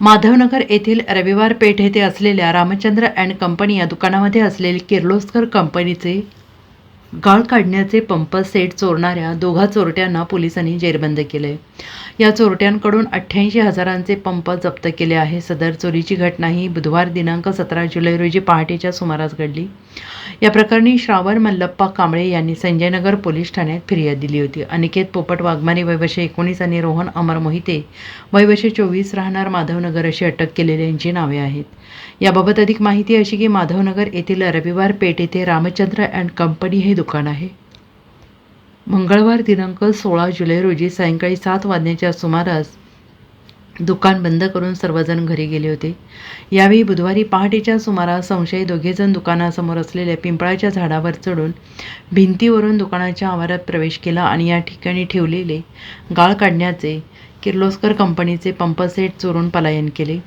माधवनगर येथील रविवार पेठ येथे असलेल्या रामचंद्र अँड कंपनी या दुकानामध्ये असलेले किर्लोस्कर कंपनीचे गाळ काढण्याचे पंप सेट चोरणाऱ्या दोघा चोरट्यांना पोलिसांनी जेरबंद केले. या चोरट्यांकडून अठ्ठ्याऐंशी हजारांचे पंप जप्त केले आहे. सदर चोरीची घटना ही बुधवार दिनांक सतरा जुलै रोजी पहाटेच्या सुमारास घडली. या प्रकरणी श्रावण मल्लप्पा कांबळे यांनी संजयनगर पोलीस ठाण्यात फिर्याद दिली होती. अनिकेत पोपट वाघमारे वयवशे एकोणीस आणि रोहन अमर मोहिते वयवशे चोवीस राहणार माधवनगर अशी अटक केलेल्यांची नावे आहेत. याबाबत अधिक माहिती अशी की माधवनगर येथील रविवार पेठ येथे रामचंद्र अँड कंपनी हे दुकान आहे. मंगळवार दिनांक सोळा जुलै रोजी सायंकाळी सात वाजण्याच्या सुमारास दुकान बंद करून सर्वजण घरी गेले होते. यावेळी बुधवारी पहाटेच्या सुमारास संशयी दोघेजण दुकानासमोर असलेल्या पिंपळाच्या झाडावर चढून भिंतीवरून दुकानाच्या आवारात प्रवेश केला आणि या ठिकाणी ठेवलेले गाळ काढण्याचे किर्लोस्कर कंपनीचे पंपसेट चोरून पलायन केले.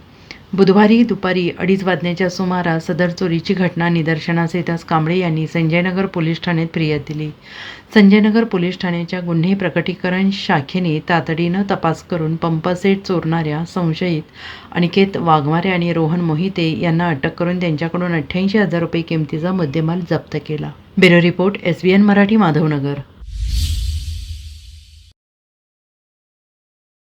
बुधवारी दुपारी अडीच वाजण्याच्या सुमारास सदर चोरीची घटना निदर्शनास येताच कांबळे यांनी संजयनगर पोलीस ठाण्यात फिर्याद दिली. संजयनगर पोलीस ठाण्याच्या गुन्हे प्रकटीकरण शाखेने तातडीनं तपास करून पंपसेट चोरणाऱ्या संशयित अनिकेत वाघमारे आणि रोहन मोहिते यांना अटक करून त्यांच्याकडून अठ्ठ्याऐंशी हजार रुपये किमतीचा मुद्देमाल जप्त केला. Bureau report S B N Marathi Madhavnagar.